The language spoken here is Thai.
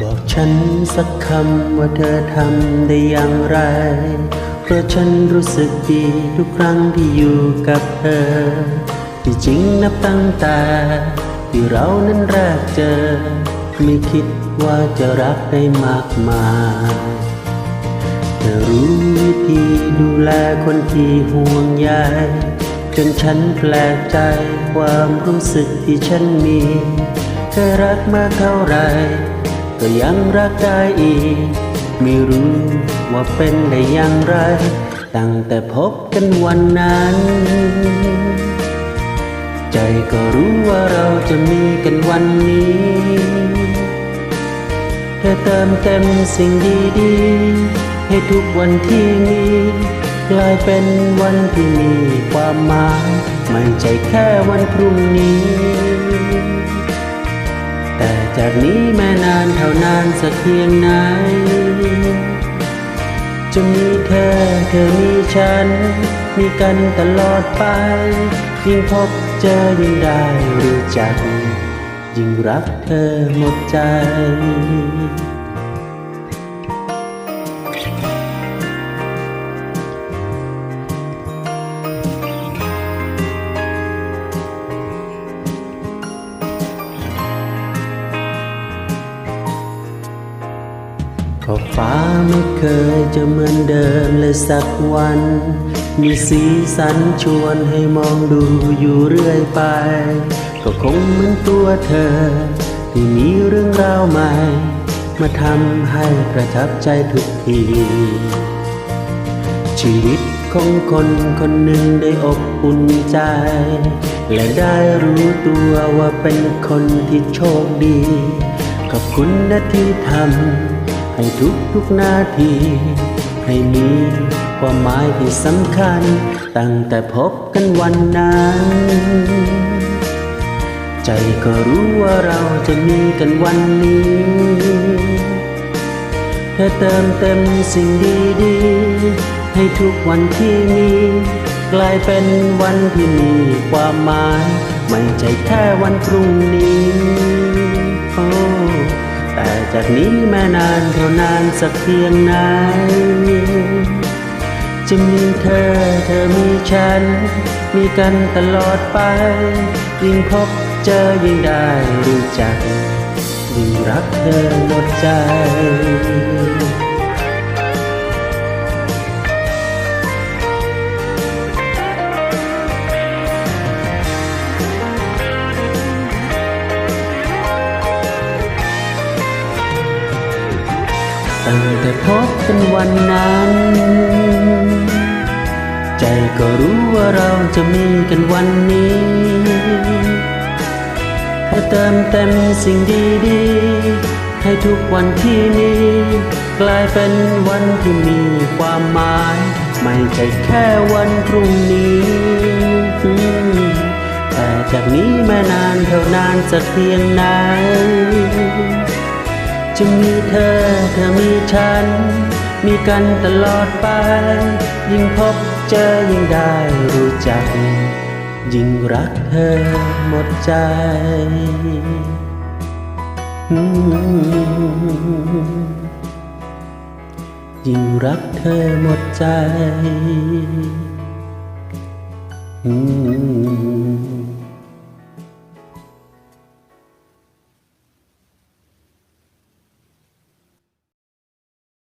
บอกฉันสักคำว่าเธอทำได้อย่างไร เพราะฉันรู้สึกดีทุกครั้งที่อยู่กับเธอ ที่จริงนับตั้งแต่ที่เรานั้นแรกเจอ ไม่คิดว่าจะรักได้มากมายเธอรู้วิธีดูแลคนที่ห่วงใยจนฉันแปลกใจความรู้สึกที่ฉันมีเธอรักมากเท่าไหร ก็ยังรักได้อีก ไม่รู้ว่าเป็นได้อย่างไร ตั้งแต่พบกันวันนั้น ใจก็รู้ว่าเราจะมีกันวันนี้ เธอเติมเต็มสิ่งดีๆ ให้ทุกวันที่มีกลายเป็นวันที่มีความหมายไม่ใช่แค่วันพรุ่งนี้ จากนี้แม่นานเท่านานสักเพียงไหน จะมีเธอเธอมีฉัน มีกันตลอดไป ยิ่งพบเจอยิ่งได้รู้จัก ยิ่งรักเธอหมดใจ ก็ฟ้าไม่เคยจะเหมือนเดิมเลยสักวัน มีสีสันชวนให้มองดูอยู่เรื่อยไป ก็คงเหมือนตัวเธอ ที่มีเรื่องราวใหม่ มาทำให้ประทับใจทุกที ชีวิตของคนคนหนึ่งได้อบอุ่นใจ และได้รู้ตัวว่าเป็นคนที่โชคดี ขอบคุณนะที่ทำ ให้ทุกทุกๆนาที ให้มีความหมายที่สำคัญ ตั้งแต่พบกันวันนั้น ใจก็รู้ว่าเราจะมีกันวันนี้ เธอเติมเต็มสิ่งดีๆ ให้ทุกวันที่มีกลายเป็นวันที่มีความหมาย ไม่ใช่แค่วันพรุ่งนี้ จากนี้แม่นานเท่านานสักเพียงไหนจะมีเธอเธอมีฉัน มีกันตลอดไป ยิ่งพบเจอยิ่งได้รู้จัก ยิ่งรักเธอหมดใจ ตั้งแต่พบกันวันนั้น ใจก็รู้ว่าเราจะมีกันวันนี้เธอเติมเต็มสิ่งดีๆ ให้ทุกวันที่มีกลายเป็นวันที่มีความหมาย ไม่ใช่แค่วันพรุ่งนี้แต่จากนี้แม่นานเท่านานสักเพียงไหน จะมีเธอเธอมีฉัน มีกันตลอดไป ยิ่งพบเจอยิ่งได้รู้จัก ยิ่งรักเธอหมดใจยิ่งรักเธอหมดใจ